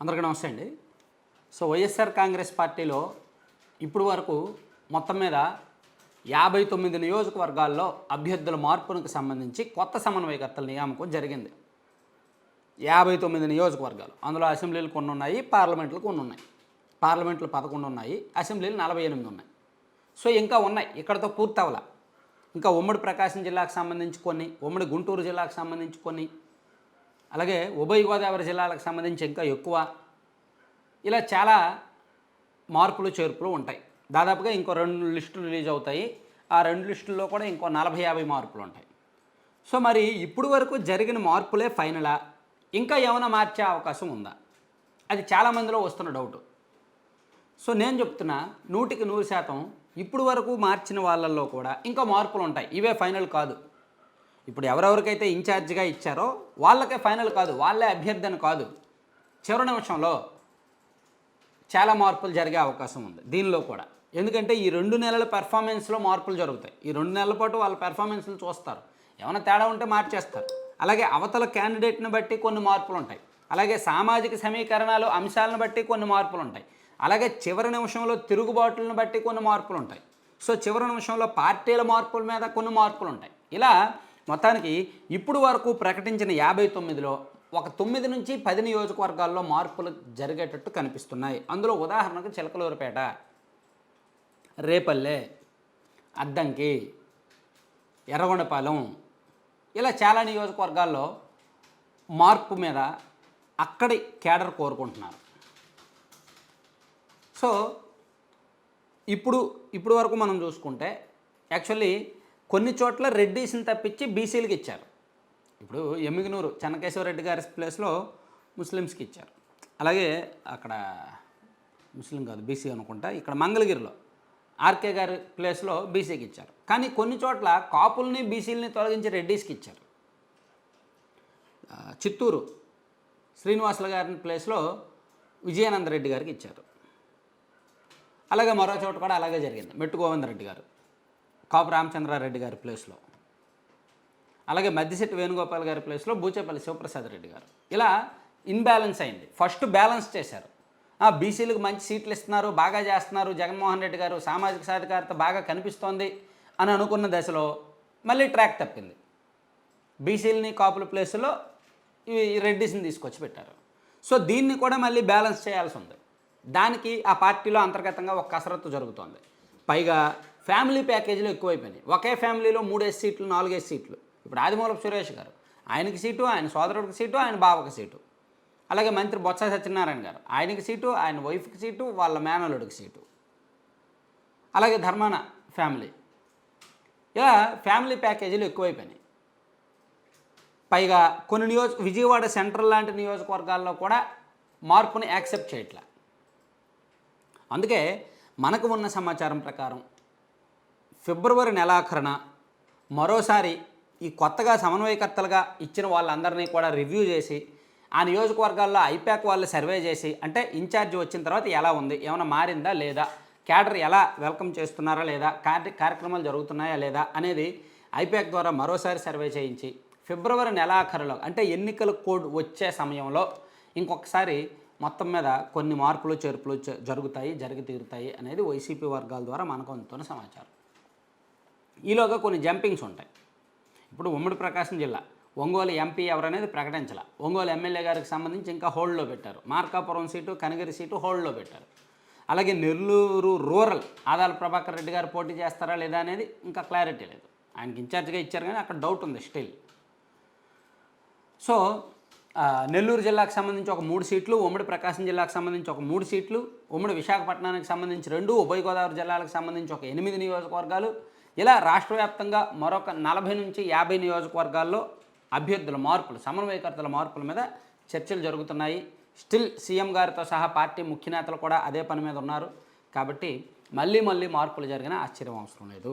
అందరికీ నమస్తే అండి. సో వైఎస్ఆర్ కాంగ్రెస్ పార్టీలో ఇప్పుడు వరకు మొత్తం మీద యాభై తొమ్మిది నియోజకవర్గాల్లో అభ్యర్థుల మార్పునకు సంబంధించి కొత్త సమన్వయకర్తల నియామకం జరిగింది. యాభై తొమ్మిది నియోజకవర్గాలు. అందులో అసెంబ్లీలు కొన్ని ఉన్నాయి పార్లమెంట్లు కొన్ని ఉన్నాయి. పార్లమెంట్లు పదకొండు ఉన్నాయి అసెంబ్లీలు నలభై ఎనిమిది ఉన్నాయి. సో ఇంకా ఉన్నాయి ఇక్కడతో పూర్తవల. ఇంకా ఉమ్మడి ప్రకాశం జిల్లాకు సంబంధించి కొన్ని ఉమ్మడి గుంటూరు జిల్లాకు సంబంధించి కొన్ని అలాగే ఉభయ గోదావరి జిల్లాలకు సంబంధించి ఇంకా ఎక్కువ ఇలా చాలా మార్పులు చేర్పులు ఉంటాయి. దాదాపుగా ఇంకో రెండు లిస్టులు రిలీజ్ అవుతాయి. ఆ రెండు లిస్టుల్లో కూడా ఇంకో నలభై యాభై మార్పులు ఉంటాయి. సో మరి ఇప్పుడు వరకు జరిగిన మార్పులే ఫైనలా? ఇంకా ఏమైనా మార్చే అవకాశం ఉందా? అది చాలామందిలో వస్తున్న డౌట్. సో నేను చెప్తున్నా నూటికి నూరు శాతం ఇప్పుడు వరకు మార్చిన వాళ్ళల్లో కూడా ఇంకా మార్పులు ఉంటాయి. ఇవే ఫైనల్ కాదు. ఇప్పుడు ఎవరెవరికైతే ఇన్ఛార్జిగా ఇచ్చారో వాళ్ళకే ఫైనల్ కాదు వాళ్ళే అభ్యర్థన కాదు. చివరి నిమిషంలో చాలా మార్పులు జరిగే అవకాశం ఉంది దీనిలో కూడా. ఎందుకంటే ఈ రెండు నెలల పెర్ఫార్మెన్స్లో మార్పులు జరుగుతాయి. ఈ రెండు నెలల పాటు వాళ్ళ పెర్ఫార్మెన్స్లు చూస్తారు. ఏమైనా తేడా ఉంటే మార్చేస్తారు. అలాగే అవతల క్యాండిడేట్ని బట్టి కొన్ని మార్పులు ఉంటాయి. అలాగే సామాజిక సమీకరణాలు అంశాలను బట్టి కొన్ని మార్పులు ఉంటాయి. అలాగే చివరి నిమిషంలో తిరుగుబాటులను బట్టి కొన్ని మార్పులు ఉంటాయి. సో చివరి నిమిషంలో పార్టీల మార్పుల మీద కొన్ని మార్పులు ఉంటాయి. ఇలా మొత్తానికి ఇప్పుడు వరకు ప్రకటించిన యాభై తొమ్మిదిలో ఒక తొమ్మిది నుంచి పది నియోజకవర్గాల్లో మార్పులు జరిగేటట్టు కనిపిస్తున్నాయి. అందులో ఉదాహరణకు చిలకలూరుపేట రేపల్లె అద్దంకి ఎర్రగొండపాలెం ఇలా చాలా నియోజకవర్గాల్లో మార్పు మీద అక్కడి కేడర్ కోరుకుంటున్నారు. సో ఇప్పుడు ఇప్పుడు వరకు మనం చూసుకుంటే యాక్చువల్లీ కొన్ని చోట్ల రెడ్డీస్ని తప్పించి బీసీలకి ఇచ్చారు. ఇప్పుడు ఎమ్మిగనూరు చెన్నకేశ్వరరెడ్డి గారి ప్లేస్లో ముస్లిమ్స్కి ఇచ్చారు. అలాగే అక్కడ ముస్లిం కాదు బీసీ అనుకుంటా ఇక్కడ మంగళగిరిలో ఆర్కే గారి ప్లేస్లో బీసీకి ఇచ్చారు. కానీ కొన్ని చోట్ల కాపుల్ని బీసీలని తొలగించి రెడ్డీస్కి ఇచ్చారు. చిత్తూరు శ్రీనివాసుల గారి ప్లేస్లో విజయానంద రెడ్డి గారికి ఇచ్చారు. అలాగే మరో చోట కూడా అలాగే జరిగింది మెట్టు గోవిందరెడ్డి గారు. కాపు రామచంద్రారెడ్డి గారి ప్లేస్లో. అలాగే మద్దిశెట్టి వేణుగోపాల్ గారి ప్లేస్లో బూచేపల్లి శివప్రసాద్ రెడ్డి గారు. ఇలా ఇన్బ్యాలెన్స్ అయింది. ఫస్ట్ బ్యాలెన్స్ చేశారు. ఆ, బీసీలకు మంచి సీట్లు ఇస్తున్నారు బాగా చేస్తున్నారు జగన్మోహన్ రెడ్డి గారు సామాజిక సాధికారత బాగా కనిపిస్తోంది అని అనుకున్న దశలో మళ్ళీ ట్రాక్ తప్పింది. బీసీలని కాపుల ప్లేస్లో ఈ రెడ్డిస్ని తీసుకొచ్చి పెట్టారు. సో దీన్ని కూడా మళ్ళీ బ్యాలెన్స్ చేయాల్సి ఉంది. దానికి ఆ పార్టీలో అంతర్గతంగా ఒక కసరత్తు జరుగుతోంది. పైగా ఫ్యామిలీ ప్యాకేజీలు ఎక్కువైపోయినాయి. ఒకే ఫ్యామిలీలో మూడేసి సీట్లు నాలుగేసి సీట్లు. ఇప్పుడు ఆదిమూలపు సురేష్ గారు ఆయనకి సీటు ఆయన సోదరుడికి సీటు ఆయన బావకి సీటు. అలాగే మంత్రి బొత్స సత్యనారాయణ గారు ఆయనకి సీటు ఆయన వైఫ్కి సీటు వాళ్ళ మేనల్లుడికి సీటు. అలాగే ధర్మాన ఫ్యామిలీ. ఇలా ఫ్యామిలీ ప్యాకేజీలు ఎక్కువైపోయినాయి. పైగా కొన్ని నియోజక విజయవాడ సెంట్రల్ లాంటి నియోజకవర్గాల్లో కూడా మార్పుని యాక్సెప్ట్ చేయట్లే. అందుకే మనకు ఉన్న సమాచారం ప్రకారం ఫిబ్రవరి నెలాఖరున మరోసారి ఈ కొత్తగా సమన్వయకర్తలుగా ఇచ్చిన వాళ్ళందరినీ కూడా రివ్యూ చేసి ఆ నియోజకవర్గాల్లో ఐపాక్ వాళ్ళు సర్వే చేసి అంటే ఇన్ఛార్జ్ వచ్చిన తర్వాత ఎలా ఉంది? ఏమైనా మారిందా లేదా? క్యాడర్ ఎలా వెల్కమ్ చేస్తున్నారా లేదా? కార్యక్రమాలు జరుగుతున్నాయా లేదా? అనేది ఐపాక్ ద్వారా మరోసారి సర్వే చేయించి ఫిబ్రవరి నెలాఖరులో అంటే ఎన్నికల కోడ్ వచ్చే సమయంలో ఇంకొకసారి మొత్తం మీద కొన్ని మార్పులు చేర్పులు జ- జరుగుతాయి జరిగి తీరుతాయి అనేది వైసీపీ వర్గాల ద్వారా మనకు అందుతున్న సమాచారం. ఈలోగా కొన్ని జంపింగ్స్ ఉంటాయి. ఇప్పుడు ఉమ్మడి ప్రకాశం జిల్లా ఒంగోలు ఎంపీ ఎవరనేది ప్రకటించాల. ఒంగోలు ఎమ్మెల్యే గారికి సంబంధించి ఇంకా హోల్డ్లో పెట్టారు. మార్కాపురం సీటు కనగిరి సీటు హోల్డ్లో పెట్టారు. అలాగే నెల్లూరు రూరల్ ఆదాల ప్రభాకర్ రెడ్డి గారు పోటీ చేస్తారా లేదా అనేది ఇంకా క్లారిటీ లేదు. ఆయనకి ఇన్ఛార్జ్గా ఇచ్చారు కానీ అక్కడ డౌట్ ఉంది స్టిల్. సో నెల్లూరు జిల్లాకు సంబంధించి ఒక మూడు సీట్లు ఉమ్మడి ప్రకాశం జిల్లాకు సంబంధించి ఒక మూడు సీట్లు ఉమ్మడి విశాఖపట్నానికి సంబంధించి రెండు ఉభయ గోదావరి జిల్లాలకు సంబంధించి ఒక ఎనిమిది నియోజకవర్గాలు ఇలా రాష్ట్ర వ్యాప్తంగా మరొక నలభై నుంచి యాభై నియోజకవర్గాల్లో అభ్యర్థుల మార్పులు సమన్వయకర్తల మార్పుల మీద చర్చలు జరుగుతున్నాయి. స్టిల్ సీఎం గారితో సహా పార్టీ ముఖ్య నేతలు కూడా అదే పని మీద ఉన్నారు. కాబట్టి మళ్ళీ మళ్ళీ మార్పులు జరిగిన ఆశ్చర్యం అవసరం లేదు.